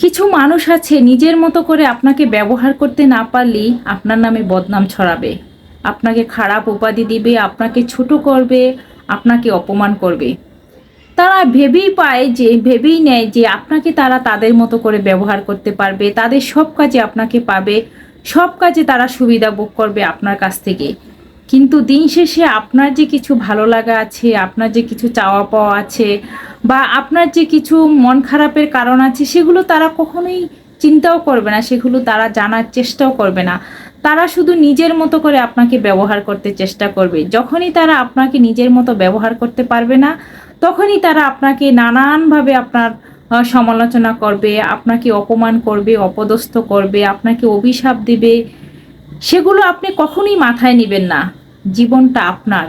কিছু মানুষ আছে নিজের মতো করে আপনাকে ব্যবহার করতে না পারলেই আপনার নামে বদনাম ছড়াবে। আপনাকে খারাপ উপাধি দিবে, আপনাকে ছোট করবে, আপনাকে অপমান করবে। তারা ভেবেই পায় যে, ভেবেই নেয় যে আপনাকে তারা তাদের মতো করে ব্যবহার করতে পারবে, তাদের সব কাজে আপনাকে পাবে, সব কাজে তারা সুবিধা ভোগ করবে আপনার কাছ থেকে। কিন্তু দিন শেষে আপনার যে কিছু ভালো লাগা আছে, আপনার যে কিছু চাওয়া পাওয়া আছে বা আপনার যে কিছু মন খারাপের কারণ আছে, সেগুলো তারা কখনোই চিন্তাও করবে না, সেগুলো তারা জানার চেষ্টাও করবে না। তারা শুধু নিজের মতো করে আপনাকে ব্যবহার করতে চেষ্টা করবে। যখনই তারা আপনাকে নিজের মতো ব্যবহার করতে পারবে না, তখনই তারা আপনাকে নানানভাবে আপনার সমালোচনা করবে, আপনাকে অপমান করবে, অপদস্থ করবে, আপনাকে অভিশাপ দিবে। সেগুলো আপনি কখনোই মাথায় নেবেন না। জীবনটা আপনার।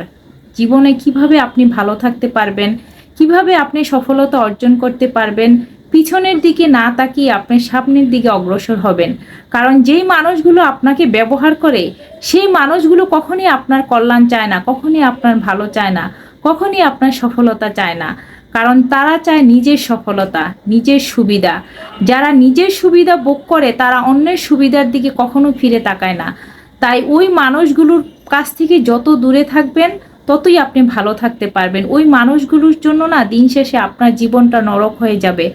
জীবনে কীভাবে আপনি ভালো থাকতে পারবেন কীভাবে আপনি সফলতা অর্জন করতে পারবেন? পিছনের দিকে না তাকিয়ে আপনি সামনের দিকে অগ্রসর হবেন। কারণ যেই মানুষগুলো আপনাকে ব্যবহার করে, সেই মানুষগুলো কখনই আপনার কল্যাণ চায় না, কখনই আপনার ভালো চায় না, কখনই আপনার সফলতা চায় না। কারণ তারা চায় নিজের সফলতা, নিজের সুবিধা। যারা নিজের সুবিধা ভোগ করে, তারা অন্যের সুবিধার দিকে কখনো ফিরে তাকায় না। তাই ওই মানুষগুলোর কাছ থেকে যত দূরে থাকবেন ততই আপনি ভালো থাকতে পারবেন। ওই মানুষগুলোর জন্য না দিন শেষে আপনার জীবনটা নরক হয়ে যাবে।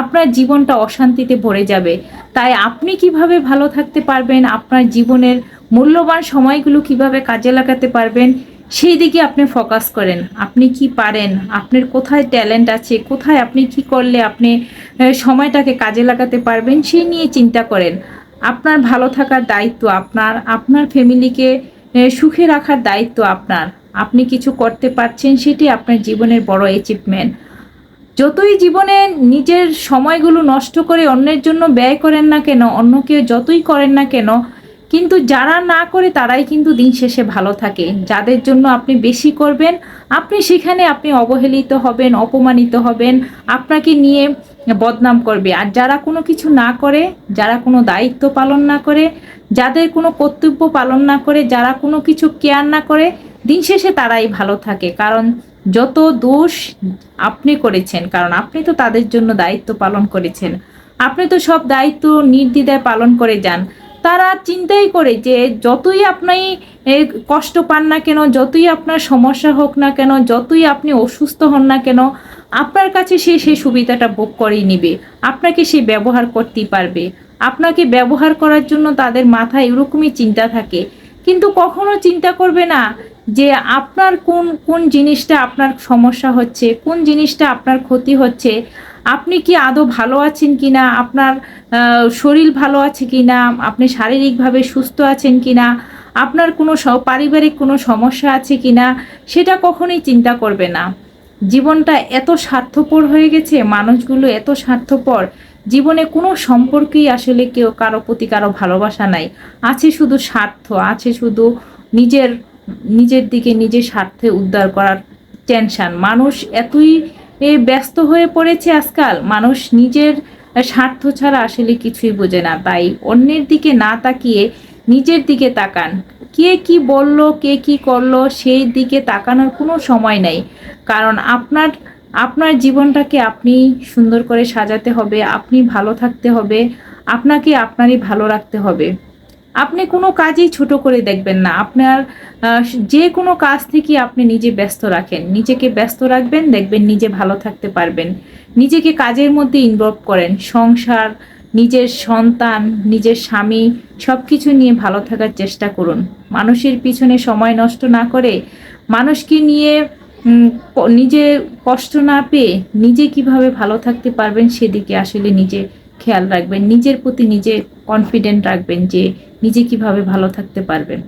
আপনার জীবনটা অশান্তিতে ভরে যাবে। তাই আপনি কীভাবে ভালো থাকতে পারবেন, আপনার জীবনের মূল্যবান সময়গুলো কীভাবে কাজে লাগাতে পারবেন, সেই দিকে আপনি ফোকাস করেন। আপনি কি পারেন? আপনার কোথায় ট্যালেন্ট আছে? কোথায় আপনি কি করলে আপনি সময়টাকে কাজে লাগাতে পারবেন সেই নিয়ে চিন্তা করেন। আপনার ভালো থাকার দায়িত্ব আপনার। আপনার ফ্যামিলিকে সুখে রাখার দায়িত্ব আপনার। আপনি কিছু করতে পারছেন, সেটি আপনার জীবনের বড় অ্যাচিভমেন্ট যতই জীবনে নিজের সময়গুলো নষ্ট করে অন্যের জন্য ব্যয় করেন না কেন অন্যকে যতই করেন না কেন, কিন্তু যারা না করে তারাই কিন্তু দিন শেষে ভালো থাকে। যাদের জন্য আপনি বেশি করবেন, আপনি সেখানে আপনি অবহেলিত হবেন, অপমানিত হবেন, আপনাকে নিয়ে বদনাম করবে। আর যারা কোনো কিছু না করে, যারা কোনো দায়িত্ব পালন না করে, যাদের কোনো কর্তব্য পালন না করে, যারা কোনো কিছু কেয়ার না করে দিন শেষে তারাই ভালো থাকে, কারণ যত দোষ আপনি করেছেন, কারণ আপনি তো তাদের জন্য দায়িত্ব পালন করেছেন, আপনি তো সব দায়িত্ব নির্দ্বিধায় পালন করে যান, তারা চিন্তাই করে যে যতই আপনি কষ্ট পান না কেন, যতই আপনার সমস্যা হোক না কেন, যতই আপনি অসুস্থ হন না কেন, আপনার কাছে সে সেই সুবিধাটা ভোগ করেই নিবে, আপনাকে সে ব্যবহার করতেই পারবে, আপনাকে ব্যবহার করার জন্য তাদের মাথায় এরকমই চিন্তা থাকে, কিন্তু কখনো চিন্তা করবে না যে আপনার কোন কোন জিনিসটা আপনার সমস্যা হচ্ছে, কোন জিনিসটা আপনার ক্ষতি হচ্ছে, আপনি কি আদৌ ভালো আছেন কি না আপনার শরীর ভালো আছে কি না আপনি শারীরিকভাবে সুস্থ আছেন কি না আপনার কোনো পারিবারিক কোনো সমস্যা আছে কি না সেটা কখনোই চিন্তা করবে না। জীবনটা এত স্বার্থপর হয়ে গেছে, মানুষগুলো এত স্বার্থপর, জীবনে কোনো সম্পর্কেই আসলে কেউ, কারও প্রতি কারও ভালোবাসা নাই। আছে শুধু স্বার্থ, আছে শুধু নিজের নিজের দিকে নিজের স্বার্থে উদ্ধার করার টেনশন মানুষ এতই ব্যস্ত হয়ে পড়েছে আজকাল। মানুষ নিজের স্বার্থ ছাড়া আসলে কিছুই বোঝে না। তাই অন্যের দিকে না তাকিয়ে নিজের দিকে তাকান। কে কি বলল, কে কি করল, সেই দিকে তাকানোর কোনো সময় নেই। কারণ আপনার আপনার জীবনটাকে আপনি সুন্দর করে সাজাতে হবে, আপনি ভালো থাকতে হবে, আপনাকে আপনারই ভালো রাখতে হবে। আপনি কোনো কাজই ছোট করে দেখবেন না। আপনার যে কোনো কাজ থেকে আপনি নিজে ব্যস্ত রাখেন। নিজেকে ব্যস্ত রাখবেন, দেখবেন নিজে ভালো থাকতে পারবেন। নিজেকে কাজের মধ্যে ইনভলভ করেন। সংসার, নিজের সন্তান, নিজের স্বামী সব কিছু নিয়ে ভালো থাকার চেষ্টা করুন। মানুষের পিছনে সময় নষ্ট না করে মানুষকে নিয়ে নিজে কষ্ট না পেয়ে নিজে কীভাবে ভালো থাকতে পারবেন সেদিকে আসলে নিজে খেয়াল রাখবেন নিজের প্রতি নিজে কনফিডেন্ট রাখবেন যে নিজে কীভাবে ভালো থাকতে পারবেন।